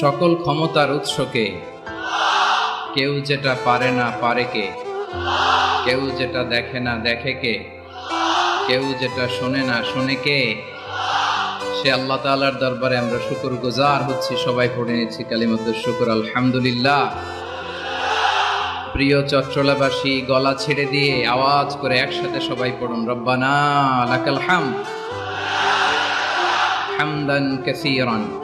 সকল ক্ষমতার উৎসকে। কেউ যেটা পারে না পারে কে? কেউ যেটা দেখে না দেখে কে? কেউ যেটা শোনে না শোনে কে? সে আল্লাহ তাআলার দরবারে আমরা শুকুর গুজার হচ্ছি, সবাই পড়ে নিচ্ছি কালিমদ্দুর শুকর, আলহামদুলিল্লাহ। প্রিয় চট্টলাবাসী, গলা ছেড়ে দিয়ে আওয়াজ করে একসাথে সবাই পড়ুন, রব্বানা লাকাল হাম। হামদান কাসীরান।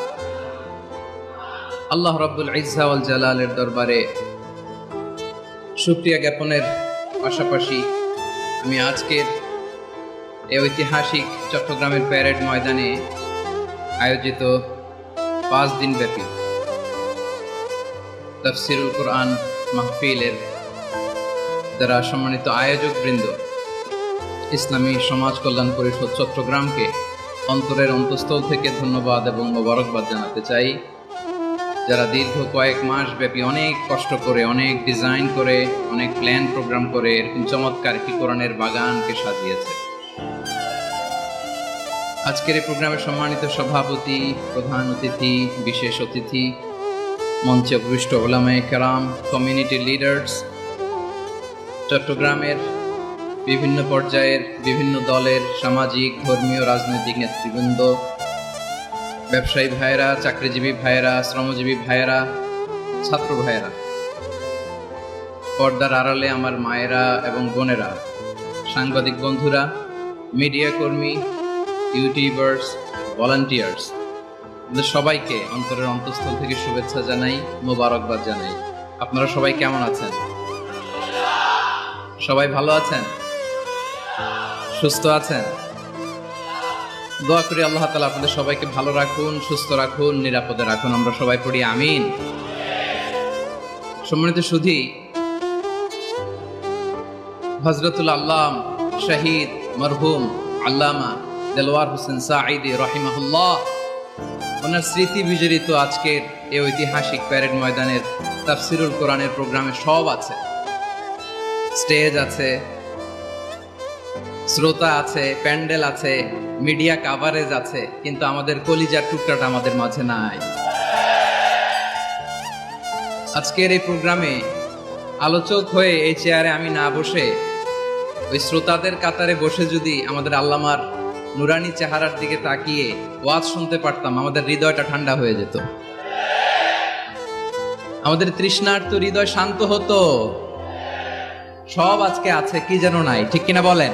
আল্লাহ রব্বুল ইজ্জা ওয়াল জালালের দরবারে শুক্রিয়া জ্ঞাপনের পাশাপাশি আমি আজকের এই ঐতিহাসিক চট্টগ্রামের প্যারেড ময়দানে আয়োজিত পাঁচ দিন ব্যাপী তফসিরুল কোরআন মাহফিলের যারা সম্মানিত আয়োজক বৃন্দ ইসলামী সমাজ কল্যাণ পরিষদ চট্টগ্রামকে অন্তরের অন্তঃস্থল থেকে ধন্যবাদ এবং মোবারকবাদ জানাতে চাই। যারা দীর্ঘ কয়েক মাস ব্যাপী অনেক কষ্ট করে, অনেক ডিজাইন করে, অনেক প্ল্যান প্রোগ্রাম করে, এরকম চমৎকার একটি কোরআনের বাগানকে সাজিয়েছে। আজকের এই প্রোগ্রামের সম্মানিত সভাপতি, প্রধান অতিথি, বিশেষ অতিথি, মঞ্চে উপবিষ্ট ওলামায়ে কেরাম কমিউনিটি লিডার্স চট্টগ্রামের বিভিন্ন পর্যায়ের বিভিন্ন দলের সামাজিক, ধর্মীয়, রাজনৈতিক নেতৃবৃন্দ ব্যবসায়ী ভাইয়েরা, চাকরিজীবী ভাইয়েরা, শ্রমজীবী ভাইয়েরা, ছাত্র ভাইয়েরা, পর্দার আড়ালে আমার মায়েরা এবং বোনেরা, সাংবাদিক বন্ধুরা, মিডিয়া কর্মী, ইউটিউবার্স, ভলান্টিয়ার্স সবাইকে অন্তরের অন্তঃস্থল থেকে শুভেচ্ছা জানাই, মোবারকবাদ জানাই। আপনারা সবাই কেমন আছেন? সবাই ভালো আছেন? সুস্থ আছেন? দোয়া করি আল্লাহ তালা আপনাদের সবাইকে ভালো রাখুন, সুস্থ রাখুন, নিরাপদে রাখুন। আমরা সবাই পড়ি, আমিন। সম্মানিত সুধী হজরতুল আল্লাম শহীদ মরহুম আল্লামা দেলোয়ার হোসেন সাঈদি রহিমাহুল্লাহ, ওনার স্মৃতি বিজড়িত আজকের এই ঐতিহাসিক প্যারেড ময়দানের তাফসিরুল কোরআনের প্রোগ্রামে সব আছে। স্টেজ আছে শ্রোতা আছে, প্যান্ডেল আছে, মিডিয়া কাভারেজ আছে, কিন্তু আমাদের কলিজার টুকরাটা আমাদের মাঝে নাই। আজকের এই প্রোগ্রামে আলোচক হয়ে এই চেয়ারে আমি না বসে, ওই শ্রোতাদের কাতারে বসে যদি আমাদের আল্লামার নুরানি চেহারার দিকে তাকিয়ে ওয়াজ শুনতে পারতাম, আমাদের হৃদয়টা ঠান্ডা হয়ে যেত। আমাদের তৃষ্ণার্ত হৃদয় শান্ত হতো। সব আজকে আছে, কি যেন নাই, ঠিক কিনা বলেন?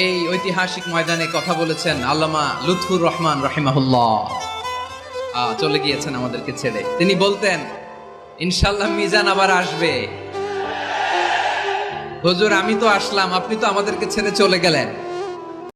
এই ঐতিহাসিক ময়দানে কথা বলেছেন আল্লামা লুৎফুর রহমান রাহিমাহুল্লাহ। চলে গিয়েছেন আমাদেরকে ছেড়ে। তিনি বলতেন ইনশাল্লাহ মিজান আবার আসবে। হুজুর, আমি তো আসলাম, আপনি তো আমাদেরকে ছেড়ে চলে গেলেন।